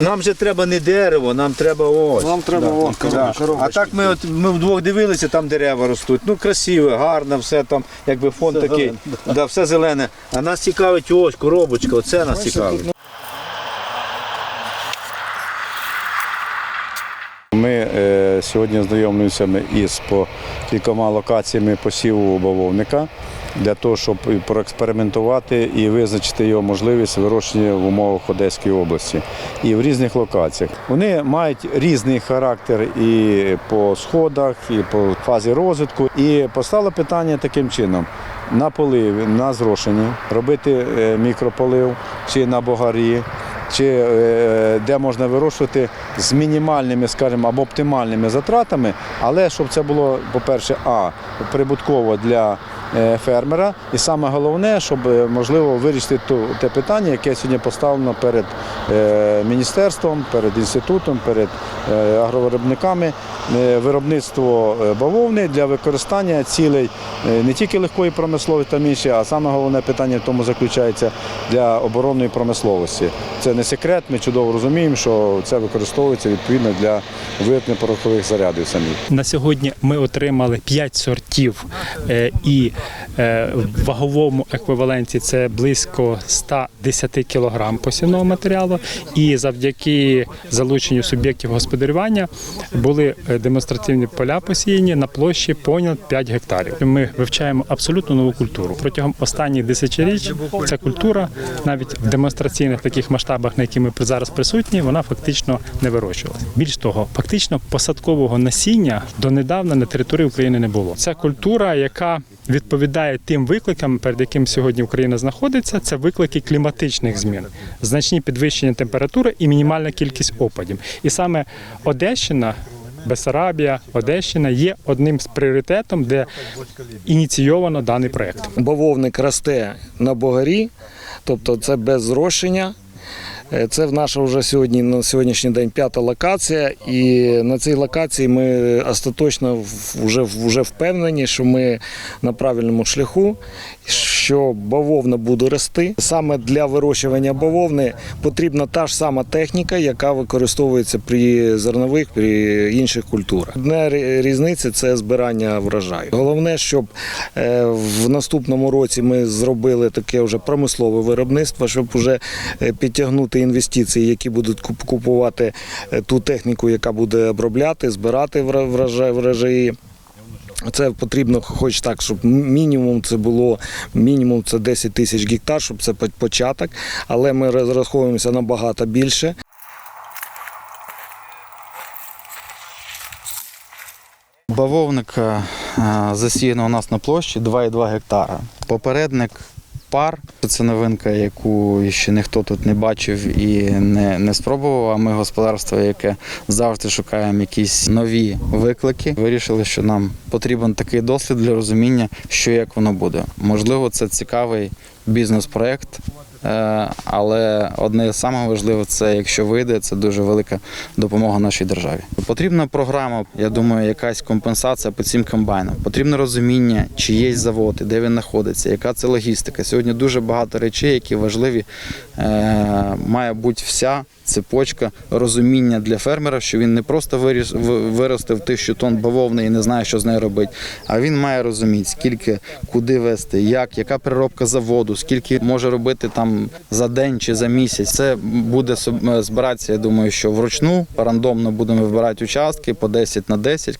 Нам же треба не дерево, нам треба ось. Нам треба Да. о, Да. А так ми от ми вдвох дивилися, там дерева ростуть. Ну красиве, гарно, все там, якби фон Все такий. зелене, Да, все зелене. А нас цікавить ось коробочка, оце нас цікавить. Ми е, сьогодні знайомимося із по кількома локаціями посіву бавовника для того, щоб проекспериментувати і визначити його можливість вирощення в умовах Одеської області і в різних локаціях. Вони мають різний характер і по сходах, і по фазі розвитку. І постало питання таким чином: на поливі, на зрошенні, робити е, мікрополив чи на богарі чи е, де можна вирощувати з мінімальними, скажімо, або оптимальними затратами, але щоб це було, по-перше, а прибутково для фермера, і саме головне, щоб е, можливо вирішити ту- те питання, яке сьогодні поставлено перед е, міністерством, перед інститутом, перед е, агровиробниками, е, виробництво е, бавовни для використання цілей е, не тільки легкої промисловості та інші, а саме головне питання в тому заключається для оборонної промисловості. Це не секрет, ми чудово розуміємо, що це використовується відповідно для виготовлення порохових зарядів самих. На сьогодні ми отримали 5 сортів е, і е, в ваговому еквіваленті це близько 110 кг посівного матеріалу. І завдяки залученню суб'єктів господарювання були е, демонстративні поля посіяні на площі понад 5 гектарів. Ми вивчаємо абсолютно нову культуру. Протягом останніх десятиріч ця культура навіть в демонстраційних таких масштабах, на які ми зараз присутні, вона фактично не вирощувалася. Більш того, фактично посадкового насіння донедавна на території України не було. Це культура, яка відповідає тим викликам, перед яким сьогодні Україна знаходиться. Це виклики кліматичних змін, значні підвищення температури і мінімальна кількість опадів. І саме Одещина. Бесарабія, Одещина є одним з пріоритетом, де ініційовано даний проект. Бавовник росте на богарі, тобто це без зрошення. Е, Це в наша вже сьогодні на сьогоднішній день п'ята локація, і на цій локації ми остаточно вже, вже впевнені, що ми на правильному шляху, що бавовна буде рости. Саме для вирощування бавовни потрібна та ж сама техніка, яка використовується при зернових, при інших культурах. Одна різниця це збирання врожаю. Головне, щоб е, в наступному році ми зробили таке вже промислове виробництво, щоб вже е, підтягнути інвестиції, які будуть купувати е, ту техніку, яка буде обробляти, збирати врожаї. Це потрібно, хоч так, щоб мінімум це було мінімум це 10 тисяч гектар, щоб це початок. Але ми розраховуємося набагато більше. Бавовник е, засіяно у нас на площі 2,2 гектара. Попередник пар це новинка, яку ще ніхто тут не бачив і не, не спробував. А ми господарство, яке завжди шукаємо якісь нові виклики. Вирішили, що нам потрібен такий досвід для розуміння, що як воно буде. Можливо, це цікавий бізнес-проект. Е, Але одне з важливе це якщо вийде, це дуже велика допомога нашій державі. Потрібна програма, я думаю, якась компенсація по цим комбайнам. Потрібне розуміння, чи є завод, де він знаходиться, яка це логістика. Сьогодні дуже багато речей, які важливі. Е, Має бути вся цепочка розуміння для фермера, що він не просто виріс, виростив тисячу тонн бавовни і не знає, що з нею робити, а він має розуміти, скільки, куди вести, як, яка переробка заводу, скільки може робити там за день чи за місяць. Це буде збиратися, я думаю, що вручну рандомно будемо вибирати участки по 10 на 10.